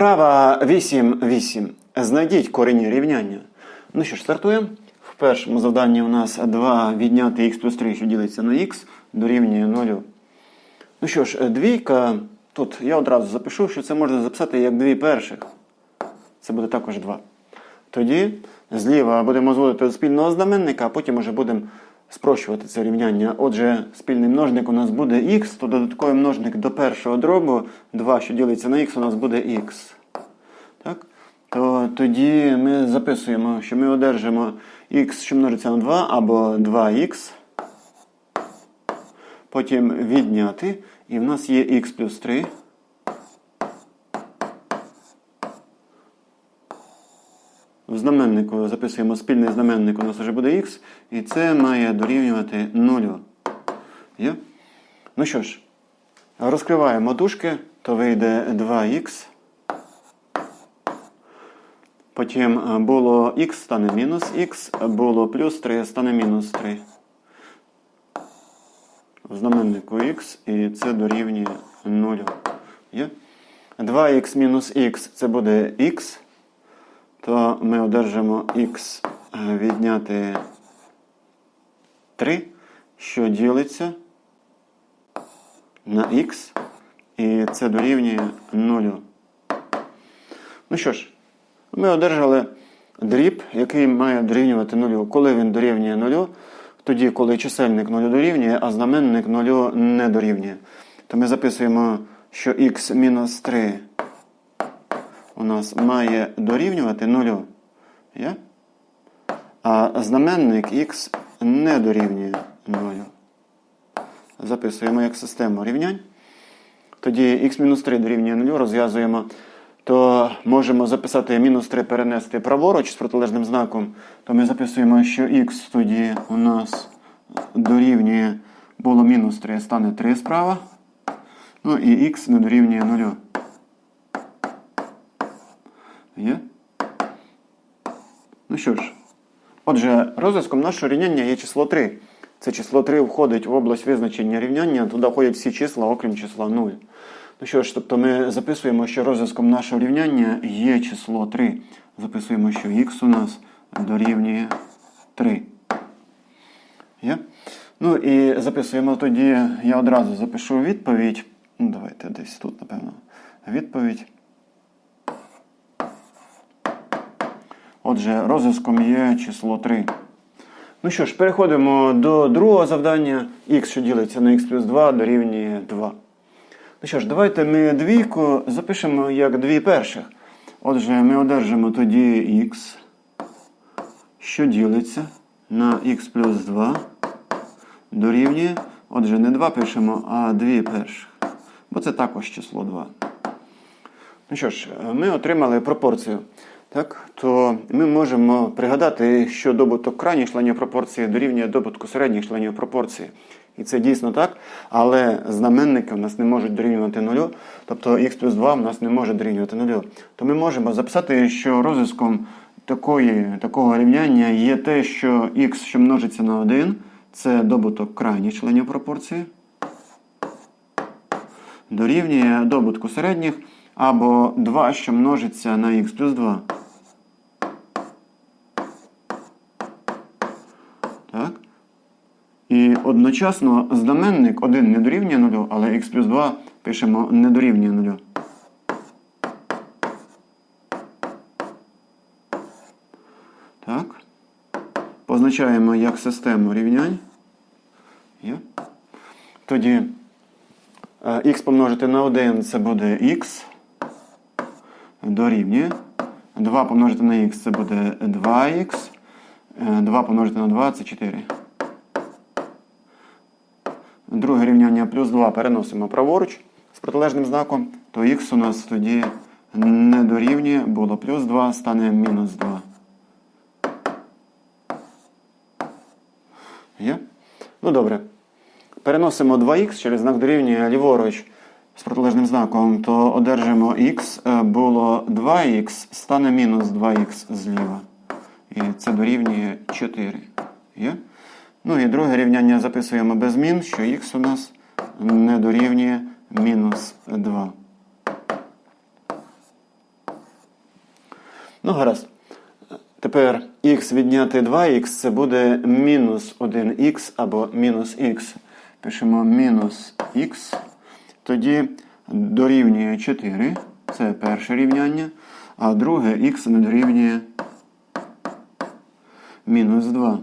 Вправа 8.8. Знайдіть корені рівняння. Ну що ж, стартуємо. В першому завданні у нас 2 відняти х плюс 3, що ділиться на х, дорівнює 0. Ну що ж, двійка. Тут я одразу запишу, що це можна записати як дві перших. Це буде також 2. Тоді зліва будемо зводити до спільного знаменника, а потім вже будемо спрощувати це рівняння. Отже, спільний множник у нас буде х, то додатковий множник до першого дробу 2, що ділиться на х, у нас буде х. Так? То тоді ми записуємо, що ми одержимо х, що множиться на 2, або 2х. Потім відняти. І в нас є х плюс 3. В знаменнику записуємо спільний знаменник, у нас вже буде х, і це має дорівнювати 0. Є? Ну що ж, розкриваємо дужки, то вийде 2х. Потім е, було х стане мінус х, було плюс 3 стане мінус 3. В знаменнику х, і це дорівнює 0. Є? 2х мінус х це буде х то ми одержимо х відняти 3, що ділиться на х, і це дорівнює 0. Ну що ж, ми одержали дріб, який має дорівнювати 0. Коли він дорівнює 0, тоді, коли чисельник 0 дорівнює, а знаменник 0 не дорівнює. То ми записуємо, що х мінус 3 у нас має дорівнювати 0. Є? А знаменник х не дорівнює 0. Записуємо як систему рівнянь. Тоді х-3 дорівнює 0, розв'язуємо, то можемо записати мінус 3 перенести праворуч з протилежним знаком. То ми записуємо, що х тоді у нас дорівнює було мінус 3, стане 3 справа. Ну і х не дорівнює 0. Є? Ну що ж, отже, розв'язком нашого рівняння є число 3. Це число 3 входить в область визначення рівняння, туди входять всі числа, окрім числа 0. Ну що ж, тобто ми записуємо, що розв'язком нашого рівняння є число 3. Записуємо, що х у нас дорівнює 3. Є? Ну і записуємо тоді, я одразу запишу відповідь. Ну, давайте десь тут, напевно, відповідь. Отже, розв'язком є число 3. Ну що ж, переходимо до другого завдання. Х, що ділиться на х плюс 2, дорівнює 2. Ну що ж, давайте ми двійку запишемо як дві перших. Отже, ми одержимо тоді х, що ділиться на х плюс 2, дорівнює. Отже, не 2 пишемо, а 2 перших. Бо це також число 2. Ну що ж, ми отримали пропорцію. Так, то ми можемо пригадати, що добуток крайніх членів пропорції дорівнює добутку середніх членів пропорції. І це дійсно так. Але знаменники в нас не можуть дорівнювати нулю, тобто х плюс 2 в нас не може дорівнювати нулю. То ми можемо записати, що розв'язком такої, такого рівняння є те, що х, що множиться на 1, це добуток крайніх членів пропорції. Дорівнює добутку середніх або 2, що множиться на х плюс 2. Так? І одночасно знаменник 1 не дорівнює 0, але х плюс 2 пишемо не дорівнює 0. Так. Позначаємо як систему рівнянь. Є. Тоді х помножити на 1 це буде х. Дорівнює. 2 помножити на х це буде 2х. 2 помножити на 2 це 4. Друге рівняння плюс 2 переносимо праворуч з протилежним знаком, то х у нас тоді не дорівнює, було плюс 2, стане мінус 2. Є? Ну добре. Переносимо 2х через знак дорівнює ліворуч з протилежним знаком, то одержимо х, було 2х, стане мінус 2х зліва. І це дорівнює 4. Є? Ну і друге рівняння записуємо без змін, що х у нас не дорівнює мінус 2. Ну, гаразд. Тепер х відняти 2х це буде мінус 1х або мінус х. Пишемо мінус х. Тоді дорівнює 4. Це перше рівняння. А друге х не дорівнює мінус 2.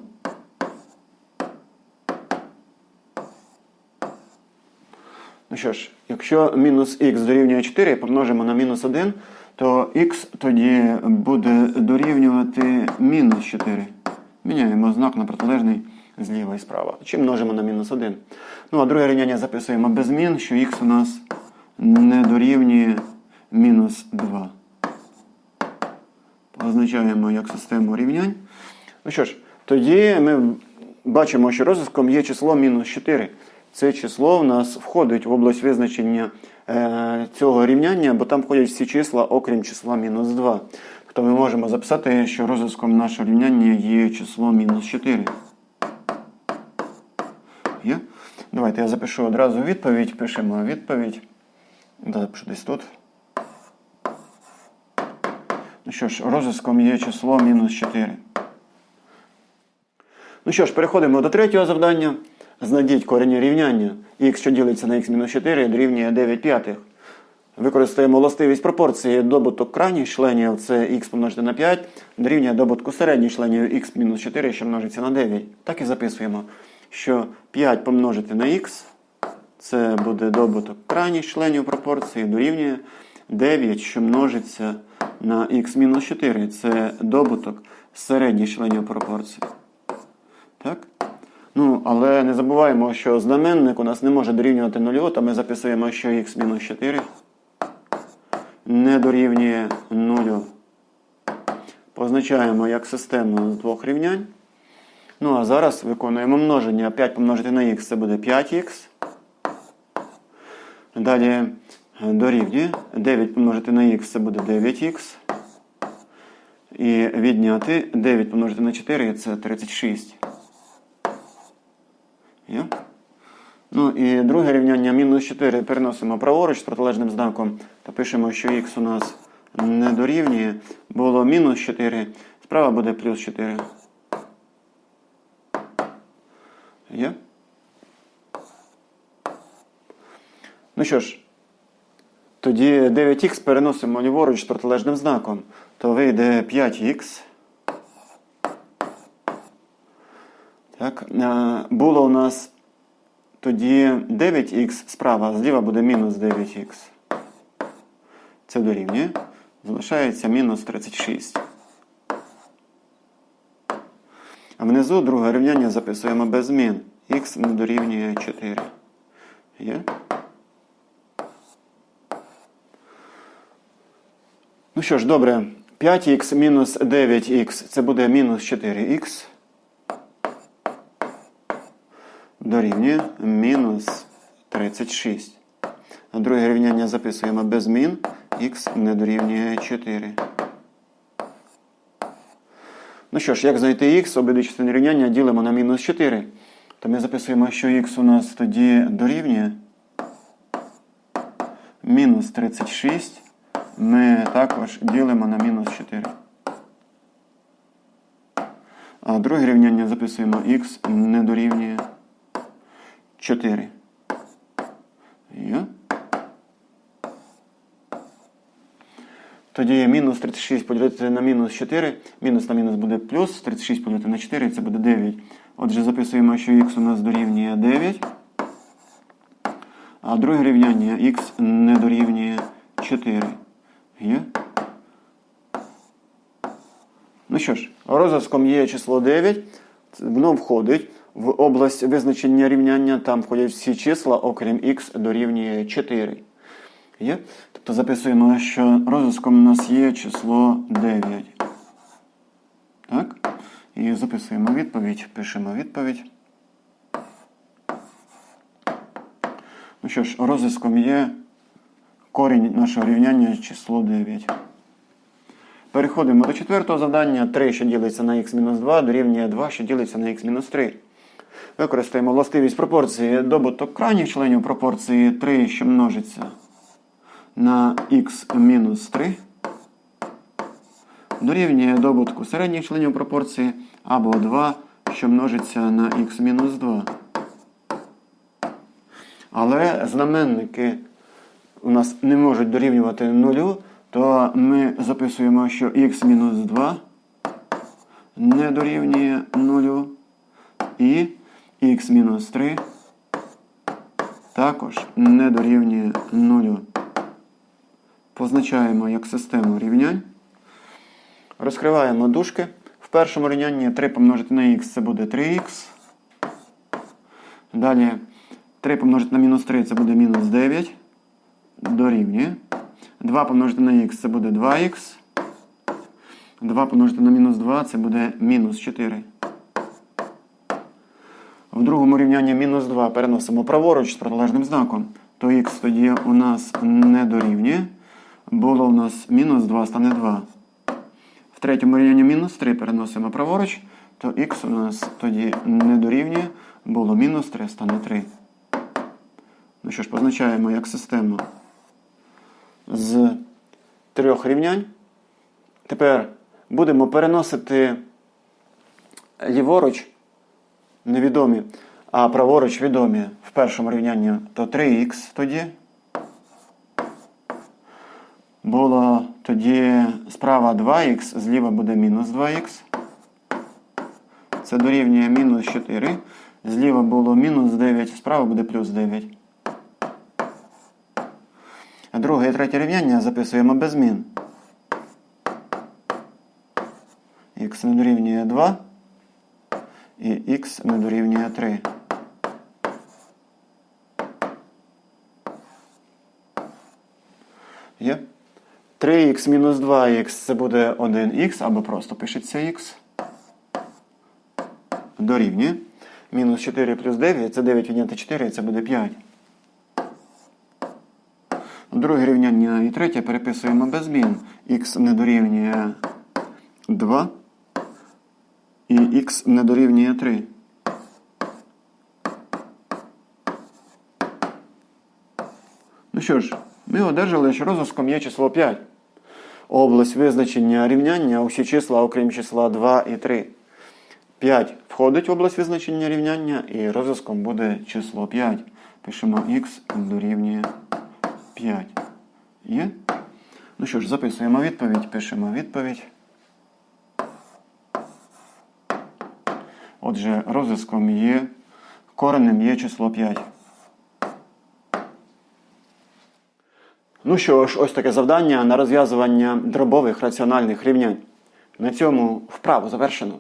Ну що ж, якщо мінус х дорівнює 4 помножимо на мінус 1, то х тоді буде дорівнювати мінус 4. Міняємо знак на протилежний зліва і справа. Чи множимо на мінус 1. Ну, а друге рівняння записуємо без змін, що х у нас не дорівнює мінус 2. Позначаємо як систему рівнянь. Ну що ж, тоді ми бачимо, що розв'язком є число мінус 4. Це число в нас входить в область визначення е, цього рівняння, бо там входять всі числа, окрім числа мінус 2. Тобто ми можемо записати, що розв'язком нашого рівняння є число мінус 4. Є? Давайте я запишу одразу відповідь. Пишемо відповідь. Запишу десь тут. Ну що ж, розв'язком є число мінус 4. Ну що ж, переходимо до третього завдання. Знайдіть корені рівняння. х, що ділиться на х-4, дорівнює 9 п'ятих. Використаємо властивість пропорції добуток крайніх членів, це х помножити на 5, дорівнює добутку середніх членів х-4, що множиться на 9. Так і записуємо, що 5 помножити на х, це буде добуток крайніх членів пропорції, дорівнює 9, що множиться на х-4. Це добуток середніх членів пропорції. Так? Ну, але не забуваємо, що знаменник у нас не може дорівнювати нулю, то ми записуємо, що х-4 не дорівнює нулю. Позначаємо як систему з двох рівнянь. Ну, а зараз виконуємо множення. 5 помножити на х це буде 5х. Далі дорівнює. 9 помножити на х це буде 9х. І відняти 9 помножити на 4 це 36. Ну і друге рівняння мінус 4 переносимо праворуч з протилежним знаком та пишемо, що х у нас не дорівнює. Було мінус 4, справа буде плюс 4. Є? Ну що ж, тоді 9х переносимо ліворуч з протилежним знаком. То вийде 5х. Так, було у нас тоді 9х справа, зліва буде мінус 9х. Це дорівнює. Залишається мінус 36. А внизу друге рівняння записуємо без змін. Х не дорівнює 4. Є? Ну що ж, добре. 5х мінус 9х це буде мінус 4х. Дорівнює мінус 36. А друге рівняння записуємо без змін. Х не дорівнює 4. Ну що ж, як знайти х, обидві частини рівняння ділимо на мінус 4. То ми записуємо, що х у нас тоді дорівнює. Мінус 36. Ми також ділимо на мінус 4. А друге рівняння записуємо х не дорівнює 4. Тоді мінус 36 поділити на мінус 4. Мінус на мінус буде плюс. 36 поділити на 4 це буде 9. Отже, записуємо, що х у нас дорівнює 9. А друге рівняння х не дорівнює 4. Є? Ну що ж, розв'язком є число 9. Воно входить в область визначення рівняння. Там входять всі числа, окрім х дорівнює 4. Є? Тобто записуємо, що розв'язком у нас є число 9. Так? І записуємо відповідь, пишемо відповідь. Ну що ж, розв'язком є корінь нашого рівняння число 9. Переходимо до четвертого завдання. 3, що ділиться на х-2, дорівнює 2, що ділиться на х-3. Використаємо властивість пропорції добуток крайніх членів пропорції 3, що множиться на х-3. дорівнює добутку середніх членів пропорції або 2, що множиться на х мінус 2. Але знаменники у нас не можуть дорівнювати нулю, то ми записуємо, що х мінус 2 не дорівнює нулю. І х мінус 3 також не дорівнює нулю. Позначаємо як систему рівнянь. Розкриваємо дужки. В першому рівнянні 3 помножити на х це буде 3х. Далі 3 помножити на мінус 3 це буде мінус 9. Дорівнює. 2 помножити на х це буде 2х. 2 помножити на мінус 2 це буде мінус 4. В другому рівнянні мінус 2 переносимо праворуч з протилежним знаком. То х тоді у нас не дорівнює. Було у нас мінус 2 стане 2. В третьому рівнянні мінус 3 переносимо праворуч, то х у нас тоді не дорівнює. Було мінус 3 стане 3. Ну що ж, позначаємо як систему з трьох рівнянь. Тепер будемо переносити ліворуч невідомі, а праворуч відомі в першому рівнянні то 3х тоді. Було тоді справа 2х, зліва буде мінус 2х. Це дорівнює мінус 4. Зліва було мінус 9, справа буде плюс 9. А друге і третє рівняння записуємо без змін. х не дорівнює 2 і х не дорівнює 3. Є? 3х мінус 2х це буде 1х, або просто пишеться х. Дорівнює. Мінус 4 плюс 9 це 9 відняти 4, це буде 5. Друге рівняння і третє переписуємо без змін. х не дорівнює 2 і х не дорівнює 3. Ну що ж, ми одержали, що розв'язком є число 5. Область визначення рівняння усі числа, окрім числа 2 і 3. 5 входить в область визначення рівняння і розв'язком буде число 5. Пишемо х дорівнює 5. Є? Ну що ж, записуємо відповідь, пишемо відповідь. Отже, розв'язком є, коренем є число 5. Ну що ж, ось таке завдання на розв'язування дробових раціональних рівнянь. На цьому вправу завершено.